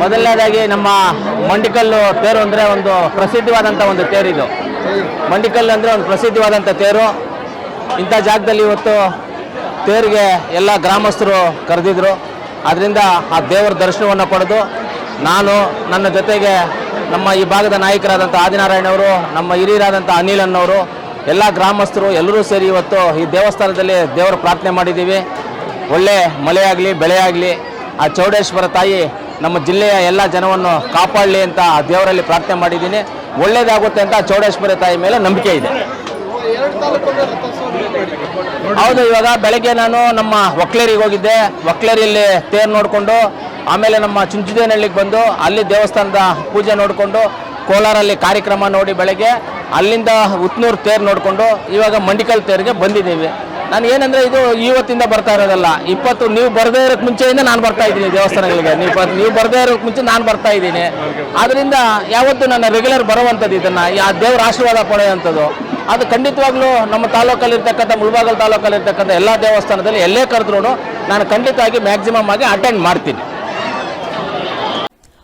ಮೊದಲನೇದಾಗಿ ನಮ್ಮ ಮಂಡಿಕಲ್ಲು ತೇರು ಅಂದರೆ ಒಂದು ಪ್ರಸಿದ್ಧವಾದಂಥ ಒಂದು ತೇರು ಇದು. ಮಂಡಿಕಲ್ಲು ಅಂದರೆ ಒಂದು ಪ್ರಸಿದ್ಧವಾದಂಥ ತೇರು. ಇಂಥ ಜಾಗದಲ್ಲಿ ಇವತ್ತು ತೇರಿಗೆ ಎಲ್ಲ ಗ್ರಾಮಸ್ಥರು ಕರೆದಿದ್ರು. ಅದರಿಂದ ಆ ದೇವರ ದರ್ಶನವನ್ನು ಪಡೆದು ನಾನು ನನ್ನ ಜೊತೆಗೆ ನಮ್ಮ ಈ ಭಾಗದ ನಾಯಕರಾದಂಥ ಆದಿನಾರಾಯಣವರು ನಮ್ಮ ಹಿರಿಯರಾದಂಥ ಅನಿಲ್ ಅನ್ನೋರು ಎಲ್ಲ ಗ್ರಾಮಸ್ಥರು ಎಲ್ಲರೂ ಸೇರಿ ಇವತ್ತು ಈ ದೇವಸ್ಥಾನದಲ್ಲಿ ದೇವರ ಪ್ರಾರ್ಥನೆ ಮಾಡಿದ್ದೀವಿ. ಒಳ್ಳೆ ಮಳೆಯಾಗಲಿ, ಬೆಳೆಯಾಗಲಿ, ಆ ಚೌಡೇಶ್ವರ ತಾಯಿ ನಮ್ಮ ಜಿಲ್ಲೆಯ ಎಲ್ಲ ಜನವನ್ನು ಕಾಪಾಡಲಿ ಅಂತ ಆ ದೇವರಲ್ಲಿ ಪ್ರಾರ್ಥನೆ ಮಾಡಿದ್ದೀನಿ. ಒಳ್ಳೇದಾಗುತ್ತೆ ಅಂತ ಚೌಡೇಶ್ವರಿ ತಾಯಿ ಮೇಲೆ ನಂಬಿಕೆ ಇದೆ. ಹೌದು, ಇವಾಗ ಬೆಳಗ್ಗೆ ನಾನು ನಮ್ಮ ಒಕ್ಲೇರಿಗೆ ಹೋಗಿದ್ದೆ. ಒಕ್ಲೇರಿಯಲ್ಲಿ ತೇರು ನೋಡಿಕೊಂಡು, ಆಮೇಲೆ ನಮ್ಮ ಚುಂಚುದೇನಹಳ್ಳಿಗೆ ಬಂದು, ಅಲ್ಲಿ ದೇವಸ್ಥಾನದ ಪೂಜೆ ನೋಡಿಕೊಂಡು, ಕೋಲಾರಲ್ಲಿ ಕಾರ್ಯಕ್ರಮ ನೋಡಿ ಬೆಳಗ್ಗೆ ಅಲ್ಲಿಂದ ಉತ್ನೂರು ತೇರು ನೋಡಿಕೊಂಡು ಇವಾಗ ಮಂಡಿಕಲ್ ತೇರಿಗೆ ಬಂದಿದ್ದೀವಿ. ನಾನು ಏನಂದ್ರೆ ಇದು ಇವತ್ತಿಂದ ಬರ್ತಾ ಇರೋದಲ್ಲ, ಇಪ್ಪತ್ತು ನೀವು ಬರದೇ ಇರೋಕ್ಕೆ ಮುಂಚೆಯಿಂದ ನಾನು ಬರ್ತಾ ಇದ್ದೀನಿ ದೇವಸ್ಥಾನಗಳಿಗೆ. ನೀವು ನೀವು ಬರದೇ ಇರೋಕ್ಕೆ ಮುಂಚೆ ನಾನು ಬರ್ತಾ ಇದ್ದೀನಿ. ಆದ್ದರಿಂದ ಯಾವತ್ತು ನನ್ನ ರೆಗ್ಯುಲರ್ ಬರುವಂಥದ್ದು ಇದನ್ನ ಆ ದೇವರ ಆಶೀರ್ವಾದ ಪಡೆಯುವಂಥದ್ದು. ಅದು ಖಂಡಿತವಾಗ್ಲೂ ನಮ್ಮ ತಾಲೂಕಲ್ಲಿರ್ತಕ್ಕಂಥ, ಮುಳಬಾಗಲ್ ತಾಲೂಕಲ್ಲಿರ್ತಕ್ಕಂಥ ಎಲ್ಲ ದೇವಸ್ಥಾನದಲ್ಲಿ ಎಲ್ಲೇ ಕರೆದ್ರೂ ನಾನು ಖಂಡಿತವಾಗಿ ಮ್ಯಾಕ್ಸಿಮಮ್ ಆಗಿ ಅಟೆಂಡ್ ಮಾಡ್ತೀನಿ.